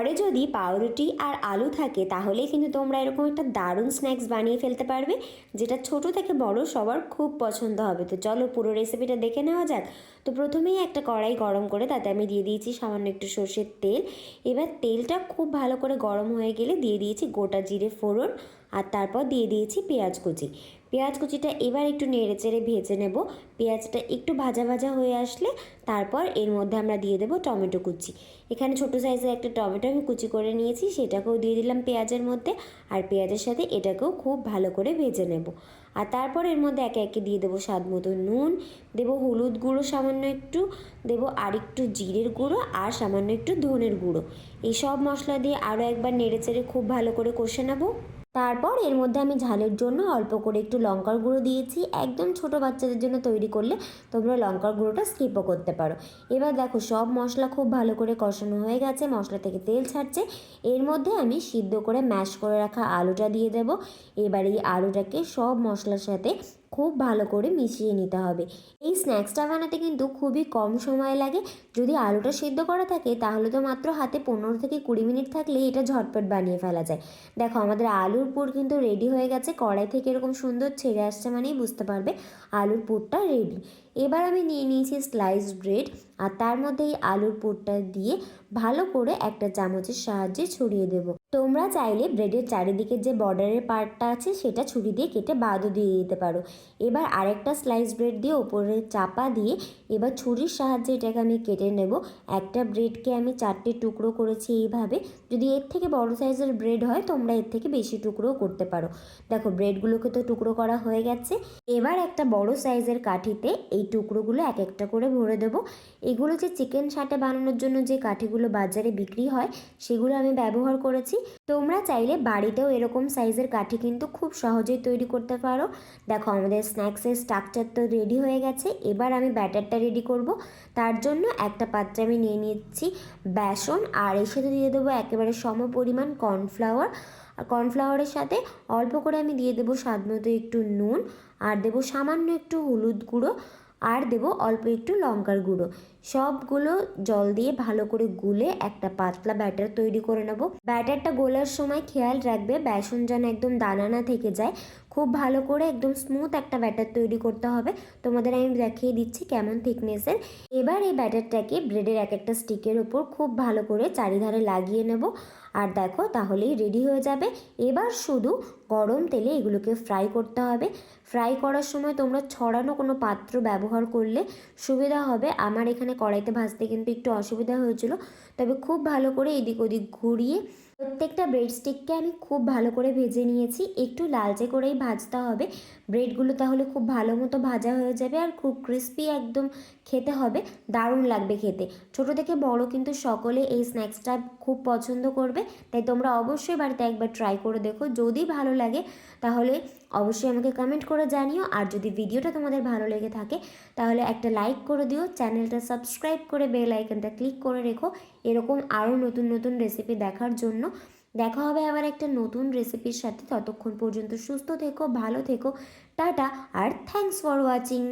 ঘরে যদি পাউরুটি আর আলু থাকে তাহলে কিন্তু তোমরা এরকম একটা দারুণ স্ন্যাক্স বানিয়ে ফেলতে পারবে, যেটা ছোট থেকে বড় সবার খুব পছন্দ হবে। তো চলো পুরো রেসিপিটা দেখে নেওয়া যাক। তো প্রথমেই একটা কড়াই গরম করে, তাতে আমি দিয়ে দিয়েছি সামান্য একটু সর্ষের তেল। এবার তেলটা খুব ভালো করে গরম হয়ে গেলে দিয়ে দিয়েছি গোটা জিরে ফোড়ন, আর তারপর দিয়ে দিয়েছি পেঁয়াজ কুচি। পেঁয়াজ কুচিটা এবার একটু নেড়ে চেড়ে ভেজে নেব। পেঁয়াজটা একটু ভাজা ভাজা হয়ে আসলে তারপর এর মধ্যে আমরা দিয়ে দেবো টমেটো কুচি। এখানে ছোটো সাইজের একটা টমেটো আমি কুচি করে নিয়েছি, সেটাকেও দিয়ে দিলাম পেঁয়াজের মধ্যে আর পেঁয়াজের সাথে এটাকেও খুব ভালো করে ভেজে নেব। আর তারপর এর মধ্যে একে একে দিয়ে দেবো স্বাদ মতো নুন, দেবো হলুদ গুঁড়ো সামান্য একটু, দেবো আর একটু জিরের গুঁড়ো আর সামান্য একটু ধনের গুঁড়ো। এই সব মশলা দিয়ে আরও একবার নেড়ে চেড়ে খুব ভালো করে কষে নেব। তারপর এর মধ্যে আমি ঝালের জন্য অল্প করে একটু লঙ্কার গুঁড়ো দিয়েছি। একদম ছোট বাচ্চাদের জন্য তৈরি করলে তোমরা লঙ্কার গুঁড়োটা স্কিপও করতে পারো। এবার দেখো, সব মশলা খুব ভালো করে কষানো হয়ে গেছে, মশলা থেকে তেল ছাড়ছে। এর মধ্যে আমি সিদ্ধ করে ম্যাশ করে রাখা আলুটা দিয়ে দেব। এবার এই আলুটাকে সব মশলার সাথে খুব ভালো করে মিশিয়ে নিতে হবে। এই স্ন্যাক্সটা বানাতে কিন্তু খুবই কম সময় লাগে। যদি আলুটা সেদ্ধ করা থাকে, তাহলে তো মাত্র হাতে পনেরো থেকে কুড়ি মিনিট থাকলে এটা ঝটপট বানিয়ে ফেলা যায়। দেখো, আমাদের আলুর পুর কিন্তু রেডি হয়ে গেছে। কড়াই থেকে এরকম সুন্দর ছেড়ে আসছে মানেই বুঝতে পারবে আলুর পুরটা রেডি এবার আমি নিয়ে নিয়েছি স্লাইস ব্রেড আর তার মধ্যে এই আলুর পুরটা দিয়ে ভালো করে একটা চামচের সাহায্যে ছড়িয়ে দেব। তোমরা চাইলে ব্রেডের চারিদিকে যে বর্ডারের পার্টটা আছে, সেটা ছুরি দিয়ে কেটে বাদও দিয়ে দিতে পারো। এবার আরেকটা স্লাইস ব্রেড দিয়ে ওপরে চাপা দিয়ে এবার ছুরির সাহায্যে এটাকে আমি কেটে নেব। একটা ব্রেডকে আমি চারটে টুকরো করেছি এইভাবে। যদি এর থেকে বড় সাইজের ব্রেড হয়, তোমরা এর থেকে বেশি টুকরোও করতে পারো। দেখো ব্রেডগুলোকে তো টুকরো করা হয়ে গেছে। এবার একটা বড় সাইজের কাঠিতে এই টুকরোগুলো এক একটা করে ভরে দেবো। এগুলো যে চিকেন সাটে বানানোর জন্য যে কাঠিগুলো বাজারে বিক্রি হয়, সেগুলো আমি ব্যবহার করেছি। তোমরা চাইলে বাড়িতেও এরকম সাইজের কাঠি কিন্তু খুব সহজেই তৈরি করতে পারো। দেখো আমাদের স্ন্যাক্সের স্ট্রাকচার তো রেডি হয়ে গেছে। এবার আমি ব্যাটারটা রেডি করব। তার জন্য একটা পাত্রে আমি নিয়ে নিচ্ছি বেসন আর এর সাথে দিয়ে দেবো একেবারে সম পরিমাণ কর্নফ্লাওয়ার আর কর্নফ্লাওয়ারের সাথে অল্প করে আমি দিয়ে দেবো স্বাদ মতো একটু নুন। আর দেবো সামান্য একটু হলুদ গুঁড়ো। আর দেবো অল্প একটু লঙ্কার গুঁড়ো। সবগুলো জল দিয়ে ভালো করে গুলে একটা পাতলা ব্যাটার তৈরি করে নেব। ব্যাটারটা গোলার সময় খেয়াল রাখবে, বেসন যেন একদম দানা না থেকে যায়। খুব ভালো করে একদম স্মুথ একটা ব্যাটার তৈরি করতে হবে। তোমাদের আমি দেখিয়ে দিচ্ছি কেমন থিকনেসের এবার এই ব্যাটারটাকে ব্রেডের এক একটা স্টিকের উপর খুব ভালো করে চারিধারে লাগিয়ে নেব। আর দেখো, তাহলেই রেডি হয়ে যাবে। এবার শুধু গরম তেলে এগুলোকে ফ্রাই করতে হবে। ফ্রাই করার সময় তোমরা ছড়ানো কোনো পাত্র ব্যবহার করলে সুবিধা হবে। আমার এখানে কড়াইতে ভাজতে কিন্তু একটু অসুবিধা হয়েছিল। তবে খুব ভালো করে এদিক ওদিক ঘুরিয়ে প্রত্যেকটা ব্রেড স্টিককে আমি খুব ভালো করে ভেজে নিয়েছি। একটু লালচে করেই ভাজতে হবে। ব্রেডগুলো তাহলে খুব ভালো মতো ভাজা হয়ে যাবে আর খুব ক্রিস্পি একদম খেতে হবে। দারুণ লাগবে খেতে। ছোট থেকে বড় কিন্তু সকলে এই স্ন্যাক্সটা খুব পছন্দ করবে। তাই তোমরা অবশ্যই বাড়িতে একবার ট্রাই করে দেখো। যদি ভালো লাগে তাহলে অবশ্যই আমাকে কমেন্ট করে জানিও। আর যদি ভিডিওটা তোমাদের ভালো লেগে থাকে তাহলে একটা লাইক করে দিও। চ্যানেলটা সাবস্ক্রাইব করে বেল আইকনটা ক্লিক করে রেখো। এরকম আরও নতুন নতুন রেসিপি দেখার জন্য। দেখা হবে আবার একটা নতুন রেসিপির সাথে। ততক্ষণ পর্যন্ত সুস্থ থেকো, ভালো থেকো। টাটা, আর থ্যাংকস ফর ওয়াচিং